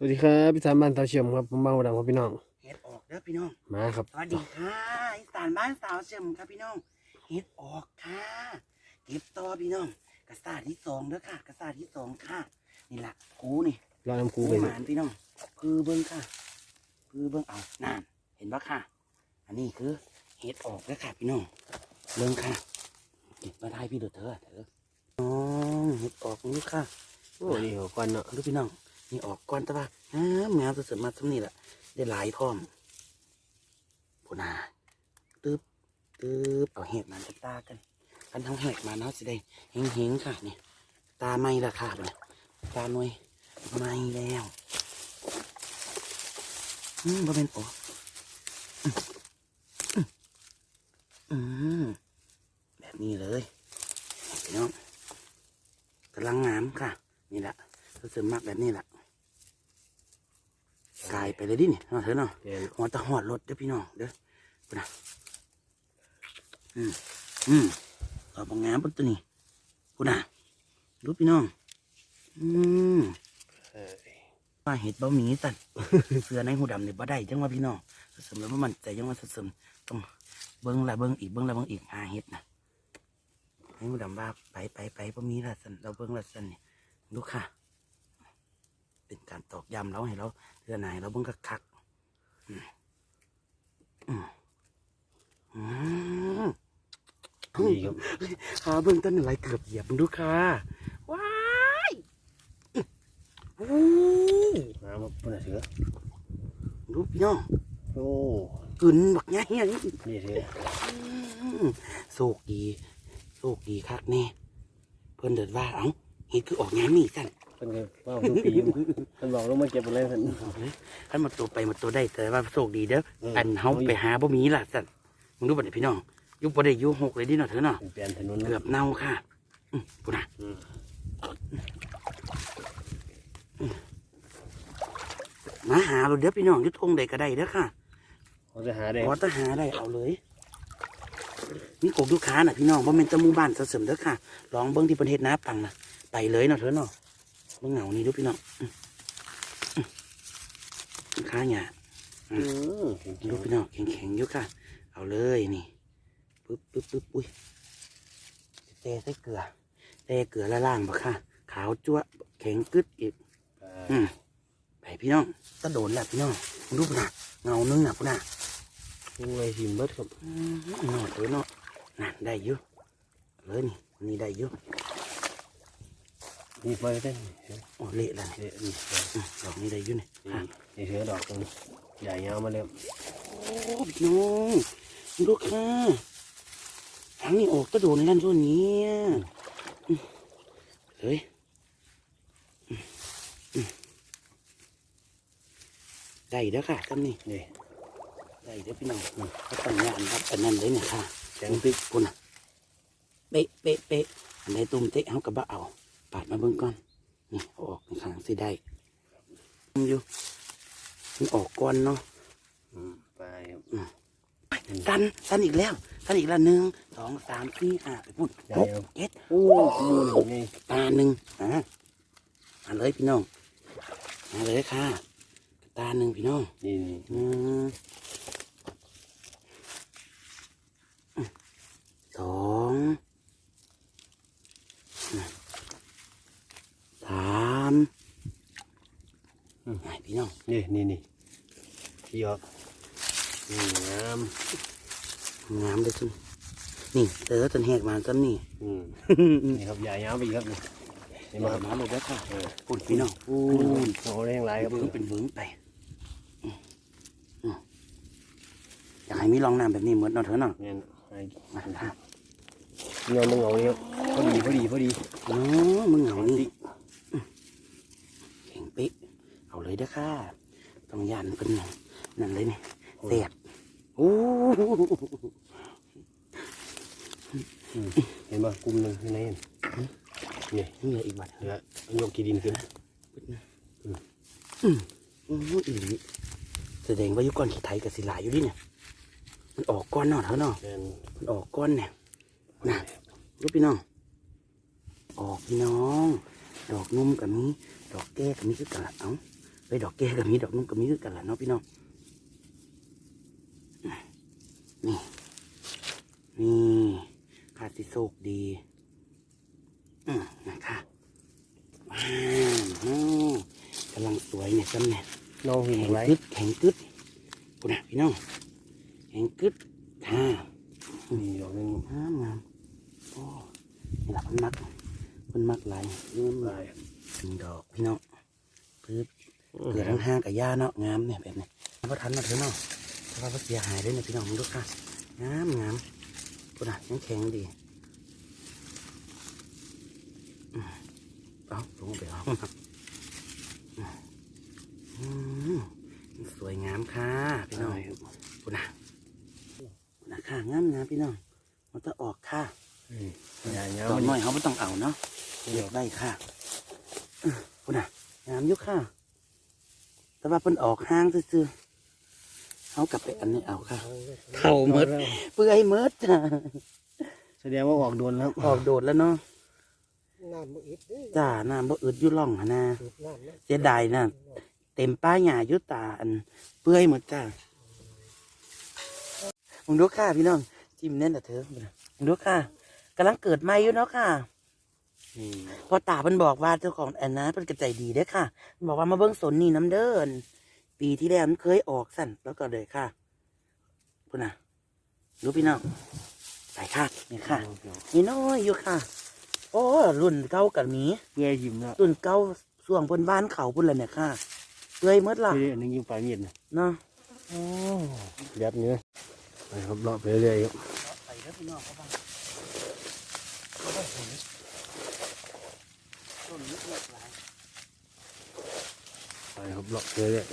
วัสดีครับพี่สามบ้านเตาเชื่อมครับผมบางวดังครับพี่น้องเฮ็ดออกเด้อพี่น้องมาครับสวัสดีค่ะอีสานบ้านสาวเฉิมครับพี่น้องเฮ็ดออกค่ะเก็บต่อพี่น้องกระสาที่สองเด้อค่ะกระสาที่สองค่ะนี่แหละกูนี่รอน้ำคูกูไปหมานพี่น้องคือเบิ้งค่ะคือเบิ้งเอานั่นเห็นปะค่ะ อันนี้คือเฮ็ดออกแล้วค่ะพี่น้องเบิ้งค่ะเก็บมาได้พี่เด้อเธอเถอะน้องเฮ็ดออกนี่ค่ะโอ้นี่หัวควันเนาะดูพี่น้อง นี่ออกก่อนแต่ว่าอ้ามงามสุดๆมาสำนี่แหละได้หลายพร้อมพูนาตึ๊บตึ๊บเอาเห็ดมันกับตากันอันทั้งเห็ดมาเนาะสิได้เฮงๆค่ะนี่ตาไม่ละค่ะเนี่ยตาหน่วยไม่แล้วอืมบ่เป็นโอ้อืมอืมอืมแบบนี้เลยพี่น้องกำลังงามค่ะ นี่แหละรู้สึกมากแบบนี้แหละ กลายไปเลยดิเนี่ยเนาะเธอเนาะเดี๋ยวหัวตะหอดรถเด้อพี่น้องเด้อพุ่นนะอืมอืมเอาบางงามปุ๊บตัวนี้พุ่นนะดูพี่น้อง อืมเอ้ยว่าเห็ดบะหมี่สั่นเสือในหูดำเนี่ยบ่ได้จังว่าพี่น้องสมแล้วว่ามันใจจังว่าสมต้องเบิ้งละเบิ้งอีกเบิ้งละเบิ้งอีกหาเห็ดนะในหูดำว่าไปไปไปบะหมี่ละสั่นเราเบิ้งละสั่นเนี่ยดูค่ะ เป็นการตอกย้ำเราให้เราเทื่อไหนเราเบิ้งคักๆอืมอืมอืมนี่ครับขาเบิ้งต้นอะไรเกือบเหยียบมึงดูค่ะ ว้ายโอ้มาครับปุ่นนะเสือดูพี่น้อง โอ้กึนบักใหญ่อย่างนี้นี่เสือโศกดีโศกดีคักแน่ เพื่อนเดินว่าเอ้าเห็ดคือออกงานนี่สั่น เพิ่นก็ว่าทุกปีอยู่เพิ่นบอกลงมาเก็บอะไรเพิ่นเอาเลยขันมาตัวไปมาตัวได้แต่ว่าโศกดีเด้อเอออัอันเฮาไปหาบ่มีล่ะสั่นมึงดูบัดนี้พี่น้องอยุบบ่ได้อยุหกเลยดิเนาะเถอะเนาะเป็นแปลนถนนเกือบเน่าค่ะอืมพูดนะอืมมาหาเราเด้อพี่น้องอยุทงใดก็ได้เด้อค่ะเขาจะหาได้ขอตหาได้เอาเลยนี่กบลูกค้าน่ะพี่น้องบ่แม่นแตะหมู่บ้านเสริมเด้อค่ะลองเบิ่งที่ประเทศน้าปังนะไปเลยเนาะเถอะเนาะ เบิ่งเหงานี่ดูพี่น้องอืมอืมลูกค้าเนี่ยอืมดูพี่น้องแข็งๆอยู่ค่ะ เอาเลยนี่ปึ๊บปึ๊บปึ๊บอุ้ยเตะใส่เกลือเตะเกลือละล่างบ่ค่ะ ขาวจั่วะแข็งกึดอีกอืมไปพี่น้องตะโดนแหละพี่น้องดูพุ่นนะเงานึงน่ะพุ่นนะลุงเลยหิมเบิดครับอืมเนาะเถอะเนาะนั่นได้อยู่เลยนี่นี่ได้อยู่ นี่ไปได้โอ้เละแล้วนี่นี่นี่อืมดอกนี้ได้อยู่นี่นี่เสือดอกตรงใหญ่ยาวมาแล้วโอ้พี่น้องดูค่ะทางนี้ออกตะโดนลั่นส่วนนี้เฮ้ยอืมอืมได้เด้อค่ะท่านนี่นี่ได้เด้อพี่น้องเขาตั้งงานครับอันนั้นเลยเนี่ยค่ะแข็งติ๊กคุณน่ะเป๊ะเป๊ะเป๊ะอันใดตุ้มเตะเขากับบ่เอา ปาดมาเบิ่งก่อนนี่เอาออกข้างสิได้มันอยู่มันออกก่อนเนาะอืมไปครับสันสันอีกแล้วสันอีกแล้วหนึ่งสองสามสี่ห้าไปพุ่นหกเจ็ดโอ้ยนี่ตาหนึ่งอะมาเลยพี่น้องมาเลยค่ะ ตาหนึ่งพี่น้องนี่นี่ หนึ่งสองสาม ไหนพี่น้องนี่นี่นี่ที่ออกนี่งามงามเลยจุนนี่เจอจนแหกมาซ้ำนี่อืมนี่ครับใหญ่ยาวไปอีกครับนี่นี่มามาครับมาเลยแล้วค่ะเออปุ่นพี่น้องปูอืมนโอ้แรงหลายครับเบิ้งเป็นเบิ้งไปอืมอืมอยากให้มีรองน้ำแบบนี้เหมือนเนาะเถอะเนาะเนี่ยไอ้มาค่ะเงามึงเงาเนี่ยพอดีพอดีพอดีอ๋อมึงเหงานี่อืมแข็งปิ๊ก เอาเลยเด้อค่ะ ต้องยันเป็นหนังนั่นเลยนี่เสียบโอ้เห็นป่ะกลุ่มหนึ่งข้างในเห็นนี่นี่เหลืออีกบัดเหลือยกกีดินขึ้นโอ้อีหลีแสดงว่าอยุก่อนขี้ไทยกับสิหลายอยู่ดิเนี่ย มันออกก้อนเนาะเถอะเนาะแม่นมันออกก้อนเนี่ยน่ะรู้พี่น้อง ออกพี่น้อง ดอกนุ่มกับนี้ ดอกแก้กับนี้คือกันละเอ้า ไปดอกแก้กับมีดอกนุ่มกับมีคือกันแหละเนาะพี่น้องนี่นี่ขาดสิโศกดีอืมนะคะว้าวโอ้กำลังสวยเนี่ยจำเนี่ยน้องหิมแข็งอะไรกึดแข็งกึดกูนะพี่น้องแข็งกึดค่ะนี่ดอกหนึงงามงามโอ้นี่แหละเพิ่นมักเพิ่นมักหลายเริ่มหลายหนึ่งดอกพี่น้องปึ๊บ เกิดทั้งห้างกับย่าเนาะงามเนี่ยแบบนี้พอทันมาเถอะเนาะเพราะว่าเสียหายได้เนี่ยพี่น้องมึงดูค่ะงามงามกูนะยังแข็งดีอืมเอาลงไปเอาอืมสวยงามค่ะพี่น้องกูนะกูนะค่ะงามงามพี่น้องมันจะออกค่ะอย่าเงาตอนมันน้อยเขาไม่ต้องเอาเนาะเลือกได้ค่ะอื้อคุณน่ะงามอยุค่ะ แต่ว่าเพิ่นออกห้างซื่อๆเขากลับไปอันนี้เอาค่ะเข่าเมดเปื่อยเมดจ้ะแสดงว่าออกโดนแล้ว ออกโดดแล้วเนาะน้ำบ่อึดเด้จ้าน้ำบ่อึดอยู่ร่องหนนะสูบน้ำนะเสียดายน่ะเต็มป้าหญ้าอยุตาอัน เปื่อยหมดจ้ามึงดูค่ะพี่น้องจิ้มแน่นแต่เธอมึงดูค่ะกำลังเกิดใหม่อยู่เนาะค่ะอืม พอตาเพิ่นบอกว่าเจ้าของแอนนาเพิ่นกระใจดีเด้อค่ะเพิ่นบอกว่ามาเบิ่งสนนี่น้ำเดิน ปีที่แล้วมันเคยออกสั่นแล้วก็เลยค่ะพุ่นน่ะรู้พี่น้องไปค่ะนี่ค่ะนี่น้อยอยู่ค่ะ โอ้รุ่นเก่ากับมีเพื่อหิมแล้วรุ่นเก่าส่วงบนบ้านเขาพุ่นละเนี่ยค่ะเลื่อยหมดล่ะเพื่ออันนึงยิงปลายมีดนะเนาะแบบนี้ไปครับเลาะไปเรื่อยๆครับไปแล้วพี่น้องเขาบ้างต้นนี้เลือกหลาย ไปครับเลาะไปเรื่อย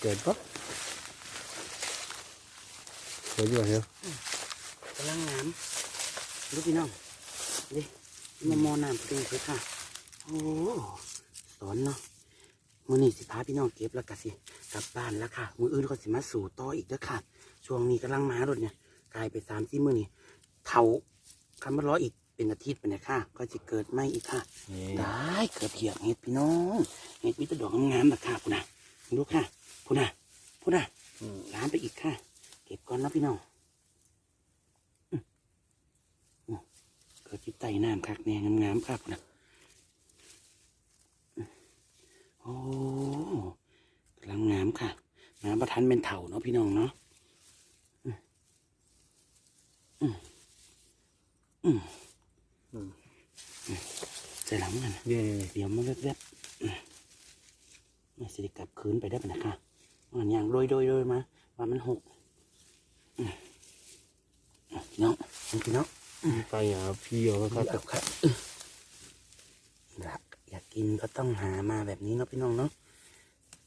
เกิดปะเกิดอยู่เหรอกำลังงามรู้พี่น้องดิมามอน้ำปรีเลยค่ะโอ้สอนเนาะมือนี่สิพาพี่น้องเก็บแล้วก็สิกลับบ้านแล้วค่ะ มืออื่นก็สิมาสู่ต่ออีกแล้วค่ะ ช่วงนี้กำลังมารถเนี่ยกลายไปสามสี่มือนี่เถาคำว่าร้อยอีก เป็นอาทิตย์ไปเนี่ยค่ะ ก็จะเกิดไหมอีกค่ะนี่ได้เกิดเหียกเห็ดพี่น้องเห็ดมีแต่ดอกงามๆนะค่ะคุณน่ะดูค่ะคุณน่ะคุณน่ะอืมล้านไปอีกค่ะ เก็บก่อนนะพี่น้องอืมอืมเกิดจิตใจน้ำคักแน่งามๆค่ะคุณน่ะอืมโอ้กำลังงามค่ะน้ำประทันเป็นเถาเนาะพี่น้องเนาะอืมอืมอืมอืม ใส่หลังมันเดี๋ยวเดี๋ยวมันแวบๆอืมไม่สิได้กลับคืนไปได้ปะนะคะมันอย่างโดยโดยโดยมาว่ามันหกอืมอะพี่น้องพี่น้องไปหาพี่เอาครับเอาครับอื้อหลักอยากกินก็ต้องหามาแบบนี้เนาะพี่น้องเนาะ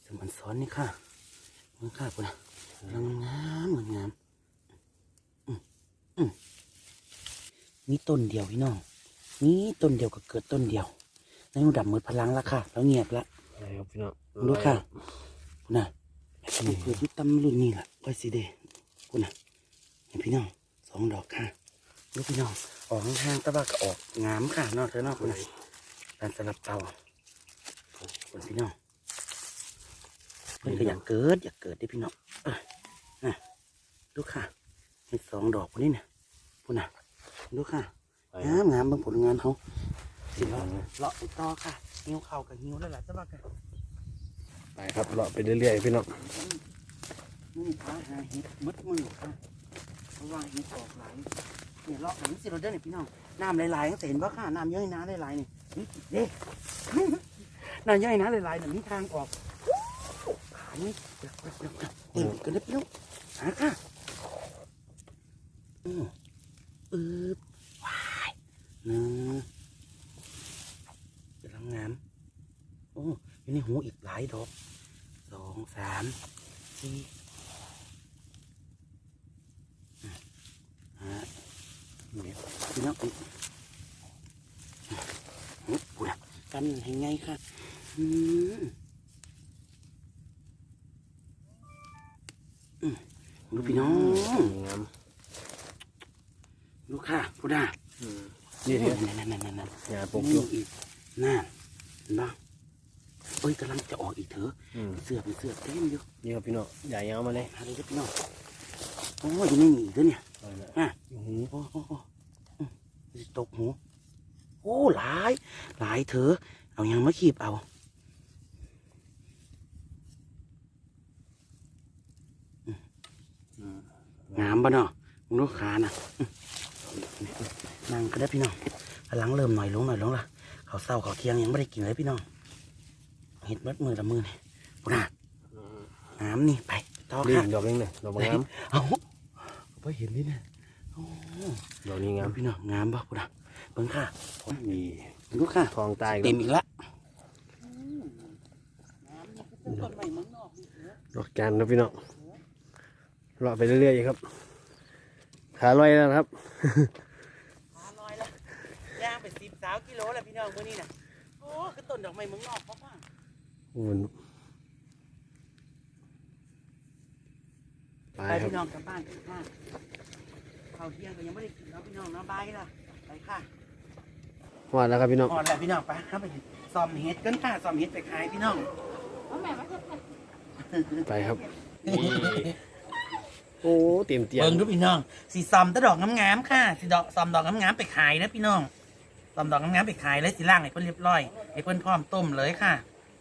สมันซ้อนนี่ค่ะมันค่ะคุณงามงามงามอืมอืมนี่ต้นเดียวพี่น้อง นี่ต้นเดียวก็เกิดต้นเดียวในหูดับมือพลังแล้วค่ะ แล้วเงียบละไปครับพี่น้องดูค่ะคุณน่ะแบบเกิดที่ตั้มรุ่นนี้แหละก้อยสีเดคุณน่ะเห็นพี่น้องสองดอกค่ะดูพี่น้องออกข้างๆแตะว่าก็ออกงามค่ะเนอกเธอเนอกคุณน่ะการสลับเตาคุณพี่น้องเพิ่นก็อยากเกิดอยากเกิดได้พี่น้องเออน่ะดูค่ะเห็นสองดอกคนนี้เนี่ยคุณน่ะดูค่ะไป งามงามเบางผลงานเขาสิเลาะเลาะไปต่อค่ะหิวเข่ากับหิวแล้วแหละจะว่ากันไปครับเลาะไปเรื่อยๆพี่น้องนี่พาหาเห็ดมัดมือค่ะเพราะว่าเห็ดออกหลายเนี่ยเลาะหลังสิเราเด้อเนี่ยพี่น้องน้ำหลายๆก็เห็นว่าค่ะน้ำย่อยน้ำหลายๆนี่นี่เด้น้ำย่อยน้ำหลายๆเนี่ยมีทางออกขานี่เดี๋ยวเดี๋ยวเดี๋ยวเต็มกันนะพี่น้องหาค่ะอืม อึบว้ายหนึ่งกำลังงามโอ้อยู่หูอีกหลายดอกสองสามสี่ห้าเนี่ยพี่น้องอีกโอ้โหนะกันให้ไงค่ะอืมอืมดูพี่น้องงามดูค่ะพูดได้ นี่นี่นั่นเนี่ยนั่นนั่นนั่นนั่นงานปปกกอยู่อีกนั่นเห็นปะเอ้ยกำลังจะออกอีกเถอะอืมเสื้อเป็นเสื้อเต็มอยู่นี่ครับพี่น้องใหญ่ยาวมาเลยอะไรกันพี่น้องโอ้ยอยู่ในหนีเด้อเนี่ยเอาละอะโอ้โหโอ้โหโอ้โหอืมสิตกหูโอ้หลายหลายเถอะเอายังมาขีบเอาอืมงามปะเนาะมึงลูกขาน่ะอืม นั่งก็ได้พี่น้องพลังเริ่มหน่อยลงหน่อยลงละเขาวเศร้าเขาวเที่ยงยังไม่ได้กินเลยพี่น้องเห็ดมัดมือละมือนี่ปุ่นน่ะอืมงามนี่ไปต่อนี่ค่ะดอกนึงเลยดอกบางงามเอาไปเห็นนี่เนี่ยโอ้ดอกนี้งามพี่น้องงามปะปุ่นน่ะเบิ่งค่ะนี่ดูค่ะทองตายเต็ก็มอีกละดอกจันทร์นะพี่น้องเลาะไปเรื่อยๆครับ ขาลอยแล้วนะครับขาลอยละย่างไปสิบสาวกิโลแล้วพี่น้องมื้อนี้น่ะโอ้คือต้นดอกไม้เมืองนอกพ่อพ่ออุ่นไปไปครับพี่น้องกลับบ้านกันค่ะข้าวเที่ยงก็ยังไม่ได้กินแล้วพี่น้องเนาะบายละไปค่ะหวานแล้วครับพี่น้อง อ่อนแล้วพี่น้องไปครับไปซ่อมเห็ดกันค่ะซ่อมเห็ดไปขายพี่น้องไปครับนี่โอ้เตรียมเตรียม เบิ่งดูพี่น้องสีซ่อมแตะดอกงามๆค่ะสีดอกซ่อมดอกงามๆไปขายนะพี่น้องซ่ อมดอกงามๆไปขายเลยสีล่างให้เพิ่นเรียบร้อยให้เพิ่นพร้อมต้มเลยค่ะ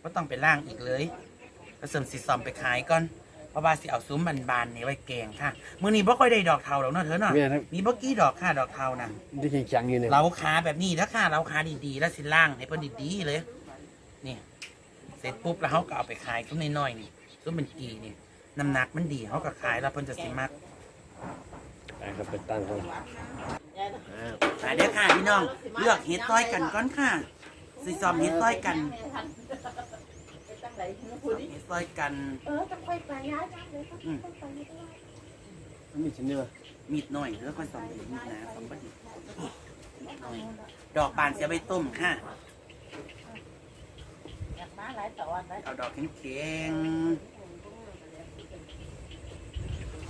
ก็ต้องไปล่างอีกเลยแล้วเสริมสีซ่อมไปขายก่อนเพราะว่าสิเอาซุ้มบานๆนี่ไว้แกงค่ะมื้อนี้บ่ค่อยได้ดอกเทาแล้วเนาะเธอเนาะเนี่ยครับ มีบ่กี่ดอกค่ะดอกเทานะ ได้แข็งๆอยู่เนี่ยเราขาแบบนี้แล้วค่ะเราขาดีๆ แล้วสิล่างให้เพิ่นดีๆเลย นี่ เสร็จปุ๊บแล้วเขาก็เอาไปขายซุ้มน้อยๆนี่ซุ้มเป็นกีนี่น้ำหนักมันดีเขาก็ขายแล้วเพิ่นจะสิมัก ไปครับไปตั้งเขาอ่า มาเด้อค่ะพี่น้องเลือกเฮ็ดซอยกันก่อนค่ะสิซ้อมเฮ็ดซอยกันเฮ็ดซอยกัน เออจะค่อยไปย้ายจังเลยก็ค่อยไปไม่ได้มันมีชิ้นเดียวมีดหน่อยแล้วค่อยซ้อมไปมีดนะซ้อมบ่ดีมีดหน่อยดอกบานเสียไปต้มค่ะอยากมาหลายต่อวันไหมเอาดอกแข็งๆ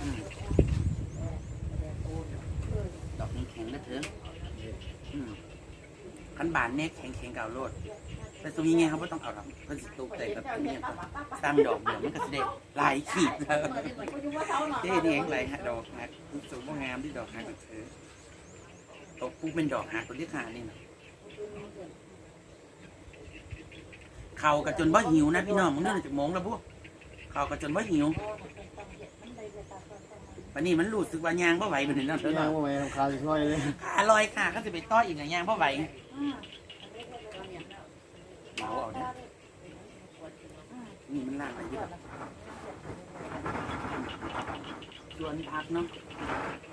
อืมดอกแข็งๆนะเถอะอืมคัน บานเนี่ยแข็งเก่าโลดแต่ตรงนี้ไงครับว่าต้องเอาดอกเพื่อสิตุกแต่กับนี่ยก่อนสร้างดอกเดียวมันก็จะได้หลายขีดแล้วเจ๊นี่เองไรฮะดอกฮักรู้สึกว่างามที่ดอกฮักกับเธอตกปุ๊บเป็นดอกฮักตัวที่ขานี่นะเข่ากับจนว่าหิวนะพี่น้องมึงเนื่องจากโมงแล้วพวกเข่ากับจนว่าหิว วันนี้มันรู้สึกว่ายางพ่ไหวเป็นนั่นเถอะย่างเนาะเข้าไปทำคาสิร้อยเลยขาลอยค่ะก็จะไปต้ออีกอย่างยางพ่ไหวเมาเอาเนี่ยนี่มันลากไปเยอะชวนพักเนาะ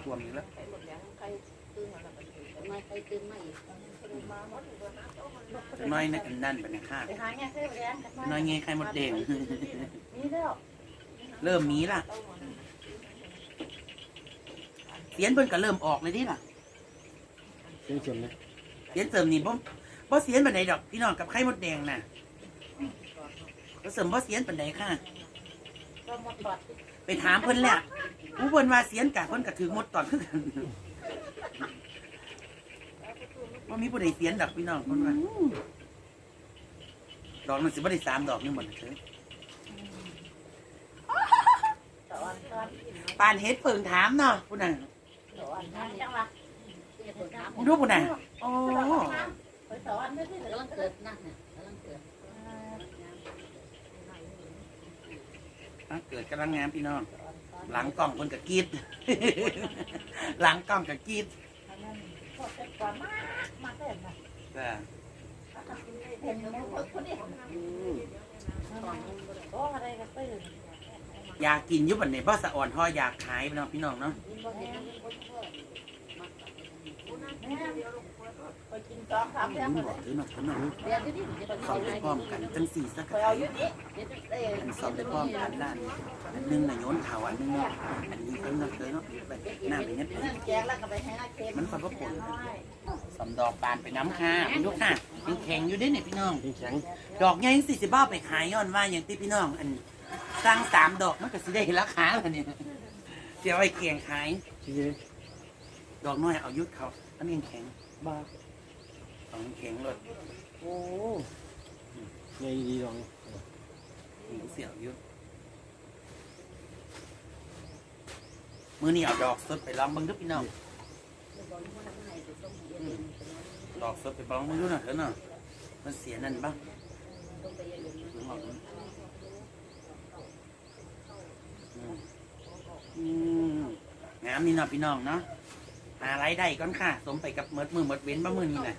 ชวนอีกแล้วน้อยนะอันนั่นเป็นข้าไปหาเงี้ยเส้นแดงน้อยไงใครหมดเด้งนี่แล้วเริ่มมีล่ะเสียนเพิ่นก็เริ่มออกเลยดิล่ะเส้นชมนะเสียนเสริมนี่บ่บ่เสียนปานใดดอกพี่น้องกับไข่มดแดงน่ะก็เสริมบ่เสียนปานใดค่ะก็หมดตอดไปถามเพิ่นแหละผู้เพิ่นว่าเสียนกะเพิ่นก็ถือหมดตอนคือกันว่ามีผู้ใดเสียนดอกพี่น้องเพิ่นว่าดอกมันสิบ่ได้สามดอกนี่หมดเถอะต่อวันตอนปานเฮ็ดเพิ่งถามเนาะผู้น่ะ ต่อวันนั่นจังวะมึงดูผู้น่ะโอ้ไปต่อวันไม่ได้กำลังเกิดนั่นน่ะกำลังเกิดอะเกิดกำลังงามพี่น้อง หลังกล้องเพิ่นก็กรีด หลังกล้องก็กรีดพอเสร็จก่อนมากมากเลยนะจ้ะเห็นไหมคนนี้โอ้อะไรกันตื่น อยากกินอยุบันนี้เพราะสะอ่อนห่ออยากขายพี่น้องพี่น้องเนาะไปกินสองสามอืเดือนมบอกถือหน่อยถือหน่อยเดือนที่นี่จะไปสอบได้พร้อมกันจังสี่สักไปเอาอยู่นี่เดี๋ยวเอ้อันสอบได้พร้อมกันด้านอันหนึงน่ะโยนเถาอันหนึงเนาะอันนี้เพิ่นเนาะเคยเนาะแบบหน้าเป็นเงี้ยนั่นแกงแล้วก็ไปให้อาเค็มมันคนก็ผลสำดอกบานไปน้ำค่ะพี่ลูกค่ะยังแข็งอยู่เด้เนี่ยพี่น้อง แข็งดอกใหญ่สี่สิบบ้าไปขายย้อนว่าอย่างที่พี่น้องอัน สร้างสามดอกมันก็สิได้ราคาแล้วเนี่ยเดี๋ยวไอ้เกียงขายชี้เลยดอกน้อยเอายุดเขาอันนี้ยังแข็งบ้าดอกยังแข็งเลยโอ้ใหญ่ดีดองดนี่เสียวอยู่มือนี่เอาดอกสดไปลองเบิ่งเดูพี่น้องอืมดอกสดไปลองเบิ่งดูหน่อยเถอะเนาะมันเสียนั่นบ้างถึงออกดูอืม อืมงามนี่เนาะพี่น้องเนาะหารายได้ก่อนค่ะ สมไปกับเมิดมือเมิดเว้นบ้ามือนี่นะ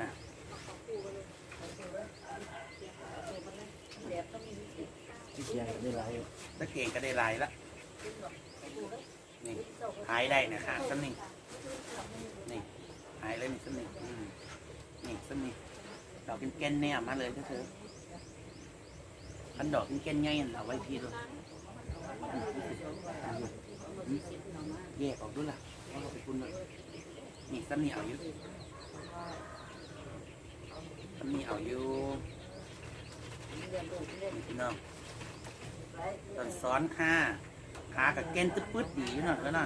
น่ะที่เชียงได้หลายตะเกียงก็ได้หลายละนี่หายได้นะค่ะสันนี่นี่หายเลยนี่สันนี่อืมนี่สันนี่ดอกเป็นแกนแนมมาเลยเถอะ คันดอกเป็นแกนไงเอาไว้พี่ด้วยแยกออกด้วยล่ะว่าเราไปคุณเลยนี่สันนี่เอาอยู่สันนี่เอาอยู่นี่พี่น้องตอนซ้อนค่าขากับแกนตึ๊ดปื๊ดดีหน่อยแล้วนะ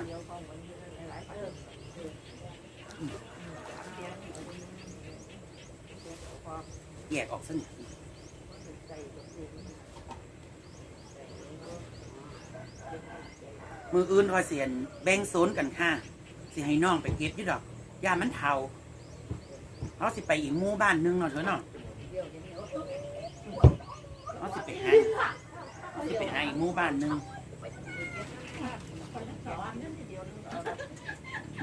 แยกออกซะเนี่ย มืออื่นคอยเสียนแบ่งโซนกันค่ะสิให้น้องไปเก็บอยี่ดอกย่ามันเทาเขาสิไปอีกหมู่บ้านหนึงเนาะเถอะเนาะเขาสิไปหาที่ไปหาอีกหมู่บ้านหนึ่ง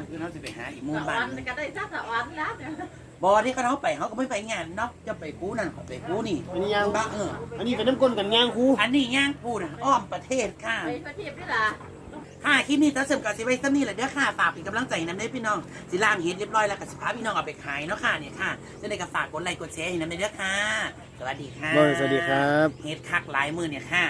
คือเขาจะไปหาอีกหมู่บ้านหนึ่งก็ได้จักสะออนแล้วเนี่ยบอที่เขาเอาไปเขาก็ไม่ไปงานเนาะจะไปกู้นั่นเขาไปกู้นี่อันนี้ย่างบ้าเอออันนี้เป็นน้ำก้นกันย่างครูอันนี้ย่างปูนะอ้อมประเทศค่ะไปประเทศนี่ล่ะ ค่ะคลิปนี้ตัดเสริมกับสิไว้สักนี่แหละเด้อค่ะฝากเป็นกำลังใจน้ำได้อพี่น้องสิล่างเฮ็ดเรียบร้อยแล้วกับสิพาพี่น้องเอาไปขายเนาะค่ะเนี่ยค่ะจะได้กับฝากกดไลค์กดแชร์ให้น้ำได้เด้อค่ะ สวัสดีค่ะ บอยสวัสดีครับ เฮ็ดคักหลายมือเนี่ยค่ะ